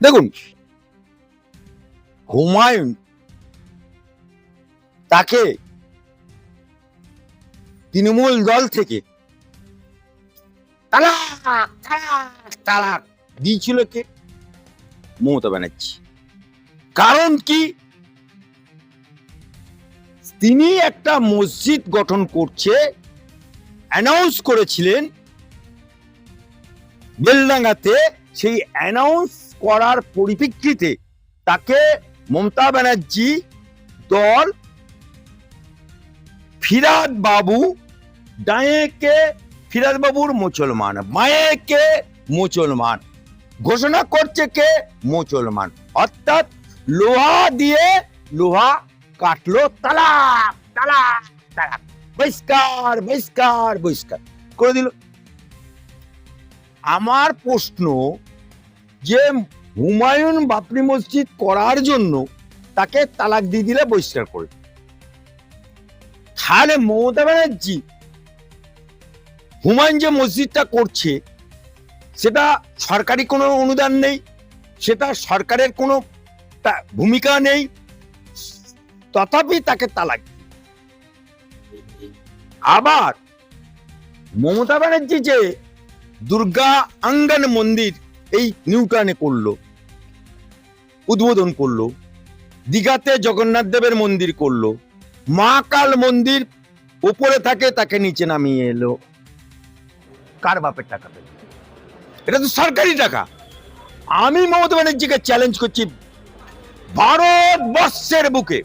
দেখুন, হুমায়ুন তাকে তৃণমূল দল থেকে দিয়েছিল কে? মমতা ব্যানার্জি। কারণ কি? তিনি একটা মসজিদ গঠন করছে অ্যানাউন্স করেছিলেন, বেলডাঙ্গাতে সেই অ্যানাউন্স করার পরিপ্রেক্ষিতে তাকে মমতা ব্যানার্জি দল ফিরাদ বাবু ডায়েকে ফিরাদ বাবুর মুসলমান মায়েকে মুসলমান ঘোষণা করছে কে? মুসলমান অর্থাৎ লোহা দিয়ে লোহা কাটলো তালাক তালাক তালাক বহিষ্কার বহিষ্কার বহিষ্কার। করে দিল। আমার প্রশ্ন যে হুমায়ুন বাপরি মসজিদ করার জন্য তাকে তালাক দিয়ে দিলে বহিষ্কার করে। তাহলে মমতা ব্যানার্জি হুমায়ুন যে মসজিদটা করছে, সেটা সরকারি কোনো অনুদান নেই, সেটা সরকারের কোনো ভূমিকা নেই, তথাপি তাকে তালাক আবার মমতা ব্যানার্জি যে দুর্গা আঙ্গন মন্দির এই নিউটানে করল, উদ্বোধন করল, দীঘাতে জগন্নাথ দেবের মন্দির করল, মা কাল মন্দির উপরে থাকে তাকে নিচে নামিয়ে এলো। কার বাপের টাকা পেল? এটা তো সরকারি টাকা। আমি মমতা ব্যানার্জিকে চ্যালেঞ্জ করছি ভারতবর্ষের বুকে।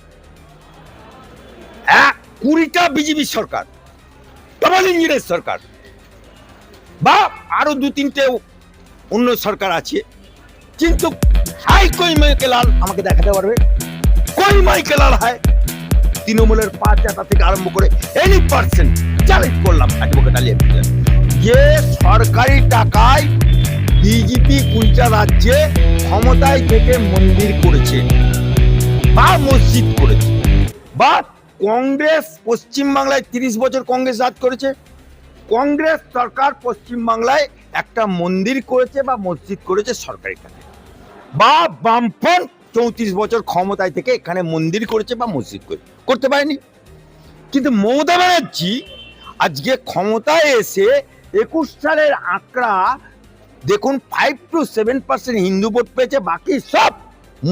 কুড়িটা বিজেপি সরকার ডবল ইঞ্জিনের সরকার, বা আরও দু তিনটে অন্য সরকার আছে। কিন্তু হাই কই মাইকে লাল আমাকে দেখাতে পারবে? কই মাইকে লাল হয়। তৃণমূলের পাঁচ চাটা থেকে আরম্ভ করে এনি পার্সেন্ট চ্যালেঞ্জ করলাম অ্যাডভোকেট আলী। যে সরকারি টাকায় বিজেপি কুড়িটা রাজ্যে ক্ষমতায় থেকে মন্দির করেছে বা মসজিদ করেছে বা কংগ্রেস পশ্চিমবাংলায় তিরিশ বছর কংগ্রেস রাজ করেছে কংগ্রেস, সরকার পশ্চিমবাংলায় একটা মন্দির করেছে বা মসজিদ করেছে সরকারি টাকায় বা বামফ্রন্ট চৌত্রিশ বছর ক্ষমতায় থেকে এখানে মন্দির করেছে বা মসজিদ করে, করতে পারেনি। কিন্তু মমতা ব্যানার্জি আজকে ক্ষমতায় এসে একুশ সালের আঁকড়া দেখুন ফাইভ টু সেভেন পার্সেন্ট হিন্দু ভোট পেয়েছে, বাকি সব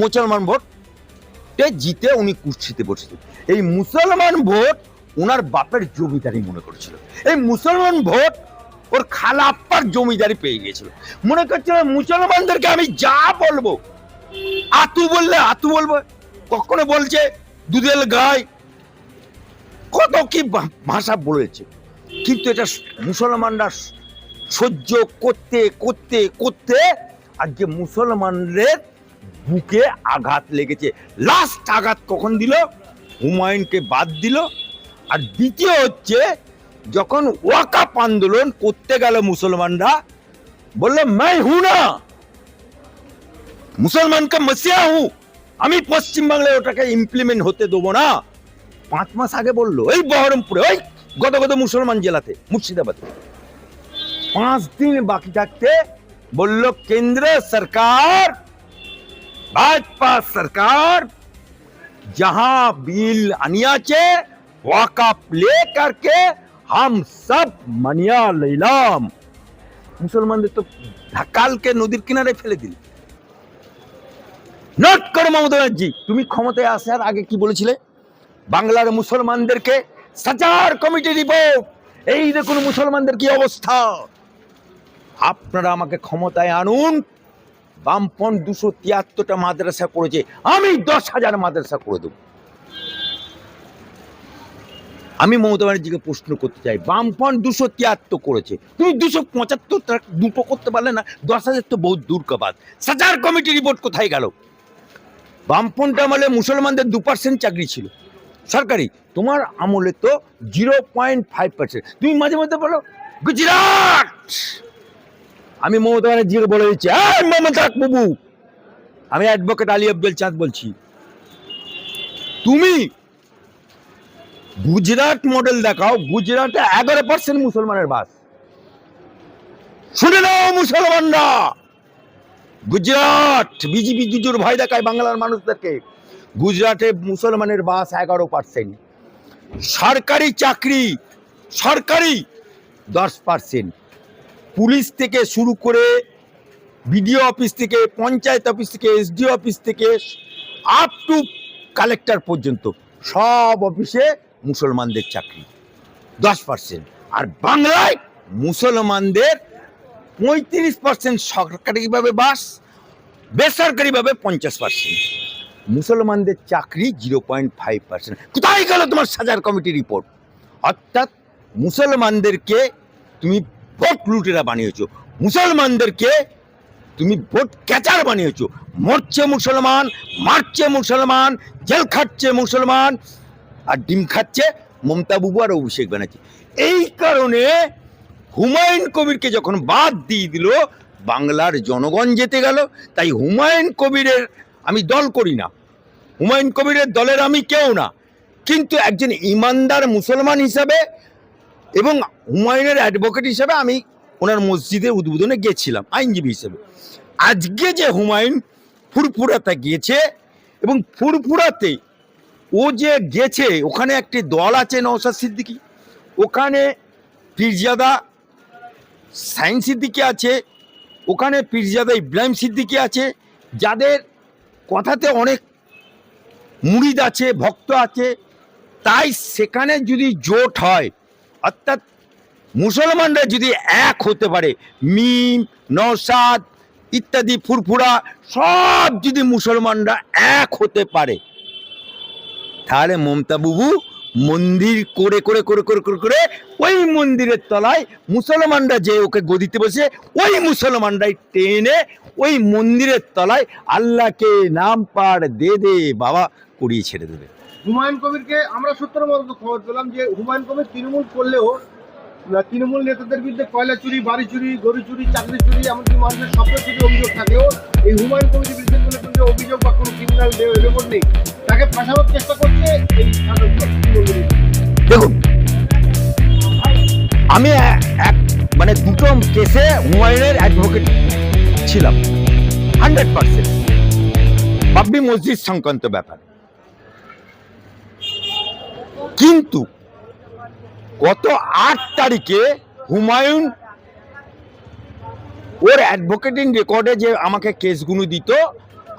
মুসলমান ভোট জিতে উনি কুর্সিতে বসেছেন। এই মুসলমান ভোট ওনার বাপের জমিদারি মনে করেছিল। এই মুসলমান ভোট ওর খালা আপ্পার জমিদারি পেয়ে গিয়েছিল। মনে করছিল মুসলমানদেরকে আমি যা বলব, আতু বললে আতু বলব, কখনো বলছে দুধেল গায় কত কি ভাষা বলেছে। কিন্তু এটা মুসলমানরা সহ্য করতে করতে করতে আজকে মুসলমানদের বুকে আঘাত লেগেছে। লাস্ট আঘাত কখন দিল? হুমায়ুনকে বাদ দিল। আর দ্বিতীয় হচ্ছে যখন ওয়াকাপ আন্দোলন করতে গেল মুসলমানরা বললো मैं हूं না মুসলমান কা মসিয়া হুঁ আমি পশ্চিম বাংলায় ওটাকে ইমপ্লিমেন্ট হতে দেবো না পাঁচ মাস আগে বললো এই বহরমপুরে ওই গত গত মুসলমান জেলাতে মুর্শিদাবাদে পাঁচ দিন বাকি থাকতে বলল কেন্দ্র সরকার भाजपा सरकार जहां बिल আনিয়াছে ওয়াকাপ লে করকে হাম সব মানিয়া লইলাম মুসলমানদের তো ঢাকালকে নদীর কিনারে ফেলে দিল নোট করো মমতা ব্যানার্জি তুমি ক্ষমতায় আসার আগে কি বলেছিলে বাংলার মুসলমানদেরকে সাচার কমিটি রিপোর্ট এই দেখুন মুসলমানদের কি অবস্থা? আপনারা আমাকে ক্ষমতায় আনুন। বামপন দুশো তিয়াত্তরটা মাদ্রাসা করেছে। আমি দশ হাজার মাদ্রাসা করে দেবো। আমি মমতা ব্যানার্জিকে প্রশ্ন করতে চাই বামপন দুশো তিয়াত্তর করেছে। তুমি দুশো পঁচাত্তর দুটো করতে পারলে না, দশ হাজার তো বহুত দূর কাবাদ সাজার কমিটি রিপোর্ট কোথায় গেল? বামপন্থ আমলে মুসলমানদের দু পার্সেন্ট চাকরি ছিল। সরকারি, তোমার আমলে তো জিরো পয়েন্ট ফাইভ পার্সেন্ট তুমি মাঝে মধ্যে বলো, গুজরাট! আমি মমতা ব্যানার্জিকে বলে দিচ্ছি মমতা বাবু! আমি অ্যাডভোকেট আলী আব্দুল চাঁদ বলছি। তুমি গুজরাট মডেল দেখাও, গুজরাটে এগারো পার্সেন্ট মুসলমানের বাস। শুনে নাও মুসলমানরা! গুজরাট, বিজেপি জুজুর ভয় দেখায় বাংলার মানুষদেরকে। গুজরাটে মুসলমানের বাস এগারো পার্সেন্ট সরকারি চাকরি, সরকারি দশ পার্সেন্ট পুলিশ থেকে শুরু করে বিডিও অফিস থেকে, পঞ্চায়েত অফিস থেকে, এসডিও অফিস থেকে আপ টু কালেক্টর পর্যন্ত সব অফিসে মুসলমানদের চাকরি। দশ পার্সেন্ট আর বাংলায় মুসলমানদের পঁয়ত্রিশ পার্সেন্ট সরকারিভাবে বাস, বেসরকারিভাবে পঞ্চাশ পার্সেন্ট মুসলমানদের চাকরি জিরো পয়েন্ট ফাইভ পার্সেন্ট কোথায় গেল তোমার সাজার কমিটি রিপোর্ট? অর্থাৎ মুসলমানদেরকে তুমি ভোট লুটেরা বানিয়েছো। মুসলমানদেরকে তুমি ভোট ক্যাচার বানিয়েছো। মরছে মুসলমান, মারছে মুসলমান, জেল খাচ্ছে মুসলমান আর ডিম খাচ্ছে মমতা বুবু আর অভিষেক ব্যানার্জি। এই কারণে হুমায়ুন কবিরকে যখন বাদ দিয়ে দিল, বাংলার জনগণ যেতে গেল। তাই হুমায়ুন কবিরের আমি দল করি না। হুমায়ুন কবিরের দলের আমি কেউ না। কিন্তু একজন ইমানদার মুসলমান হিসাবে এবং হুমায়ুনের অ্যাডভোকেট হিসাবে আমি ওনার মসজিদের উদ্বোধনে গেছিলাম, আইনজীবী হিসেবে। আজকে যে হুমায়ুন ফুরফুরাতে গিয়েছে এবং ফুরফুরাতে ও যে গেছে, ওখানে একটি দল আছে নওশাদ সিদ্দিকি। ওখানে পিরজাদা সাইন সিদ্দিকী আছে, ওখানে পিরজাদা ইব্রাহিম সিদ্দিকী আছে, যাদের কথাতে অনেক মুরিদ আছে, ভক্ত আছে, তাই সেখানে যদি জোট হয়, অর্থাৎ মুসলমানরা যদি এক হতে পারে, মিম নসাদ ইত্যাদি, ফুরফুরা, সব যদি মুসলমানরা এক হতে পারে তাহলে মমতা বুবু মন্দির করে করে করে করে করে করে ওই মন্দিরের তলায় মুসলমানরা যে ওকে গদিতে বসে, ওই মুসলমানরাই টেনে ওই মন্দিরের তলায় আল্লাহকে নাম পাড় দে দে, বাবা করিয়ে ছেড়ে দেবে। হুমায়ুন কবিরকে আমরা সত্যের মতো খবর পেলাম যে হুমায়ুন কবির তৃণমূল করলেও তৃণমূল নেতাদের বিরুদ্ধে কয়লা চুরি, বাড়ি চুরি, গরু চুরি, চাকরি চুরি, এমনকি মানুষের স্বপ্ন চুরি অভিযোগ থাকলেও এই হুমায়ুন কবিরের বিরুদ্ধে কোনো কোনো অভিযোগ বা কোনো ক্রিমিনাল রেকর্ড নেই। তাকে ফাঁসানোর চেষ্টা করছে এই। দেখুন, আমি এক মানে দুটো কেসে হুমায়ুনের অ্যাডভোকেট ছিলাম হান্ড্রেড পার্সেন্ট বাব্বি মসজিদ সংক্রান্ত ব্যাপার। কিন্তু গত আট তারিখে হুমায়ুন ওর অ্যাডভোকেটিং রেকর্ডে যে আমাকে কেসগুলো দিত,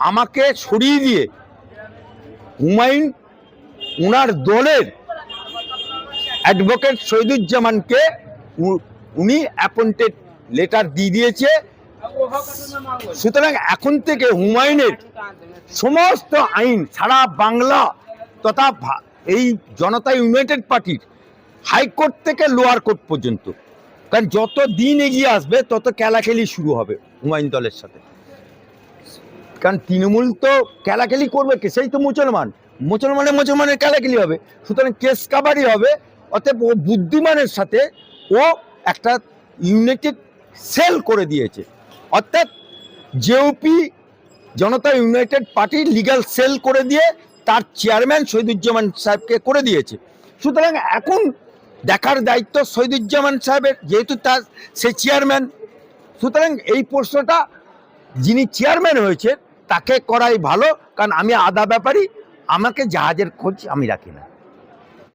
আমাকে সরিয়ে দিয়ে হুমায়ুন উনার দলের অ্যাডভোকেট শহীদুজ্জামানকে উনি অ্যাপয়েন্টেড লেটার দিয়ে দিয়েছে। সুতরাং এখন থেকে হুমায়ুনের সমস্ত আইন সারা বাংলা তথা এই জনতা ইউনাইটেড পার্টির হাইকোর্ট থেকে লোয়ার কোর্ট পর্যন্ত। কারণ যত দিন এগিয়ে আসবে, তত খেলাখেলি শুরু হবে হুমায়ুন দলের সাথে। কারণ তৃণমূল তো খেলাখেলি করবে কে? সেই তো মুসলমান মুসলমানের মুসলমানের খেলাখেলি হবে। সুতরাং কেস কাবারি হবে। অতএব ও বুদ্ধিমানের সাথে ও একটা ইউনাইটেড সেল করে দিয়েছে। অর্থাৎ জেউপি জনতা ইউনাইটেড পার্টির লিগ্যাল সেল করে দিয়ে তার চেয়ারম্যান শহীদুজ্জামান সাহেবকে করে দিয়েছে। সুতরাং এখন দেখার দায়িত্ব সৈদুজ্জামান সাহেবের, যেহেতু তার, সে চেয়ারম্যান সুতরাং এই প্রশ্নটা যিনি চেয়ারম্যান হয়েছে তাকে করাই ভালো, কারণ আমি আদা ব্যাপারী আমাকে জাহাজের খোঁজ আমি রাখি না।